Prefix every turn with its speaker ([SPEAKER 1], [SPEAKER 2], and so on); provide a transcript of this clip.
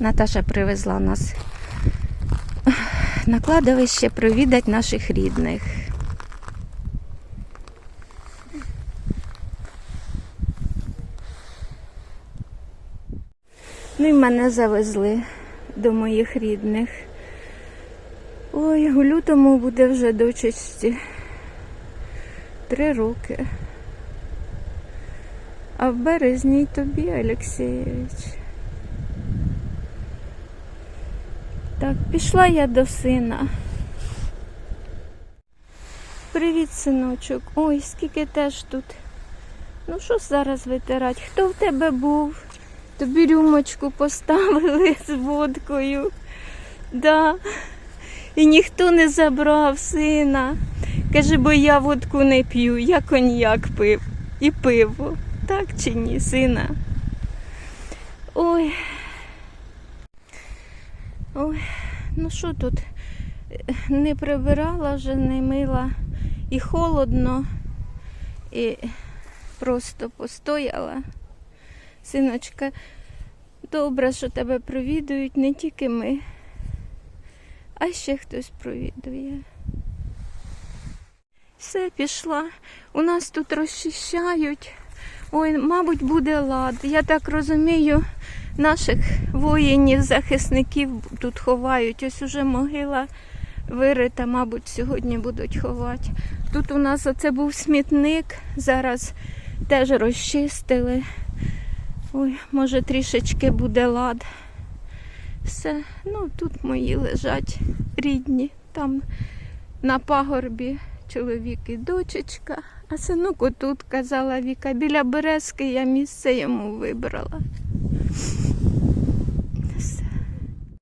[SPEAKER 1] Наташа привезла нас на кладовище провідати наших рідних. Ну і мене завезли до моїх рідних. Ой, у лютому буде вже дочечці три роки. А в березні тобі, Олексійович. Так, пішла я до сина. Привіт, синочок. Ой, скільки теж тут. Ну що зараз витирати? Хто в тебе був? Тобі рюмочку поставили з водкою. Да. І ніхто не забрав сина. Каже, бо я водку не п'ю, я коньяк пив і пиво. Так чи ні, сина? Ой. Ой, ну що тут? Не прибирала вже, не мила. І холодно, і просто постояла. Синочка, добре, що тебе провідують не тільки ми, а ще хтось провідує. Все, пішла. У нас тут розчищають. Ой, мабуть, буде лад. Я так розумію, наших воїнів, захисників тут ховають. Ось уже могила вирита, мабуть, сьогодні будуть ховати. Тут у нас оце був смітник, зараз теж розчистили. Ой, може трішечки буде лад. Все, ну тут мої лежать рідні. Там на пагорбі чоловік і дочечка. А синок отут, казала Віка, біля березки я місце йому вибрала.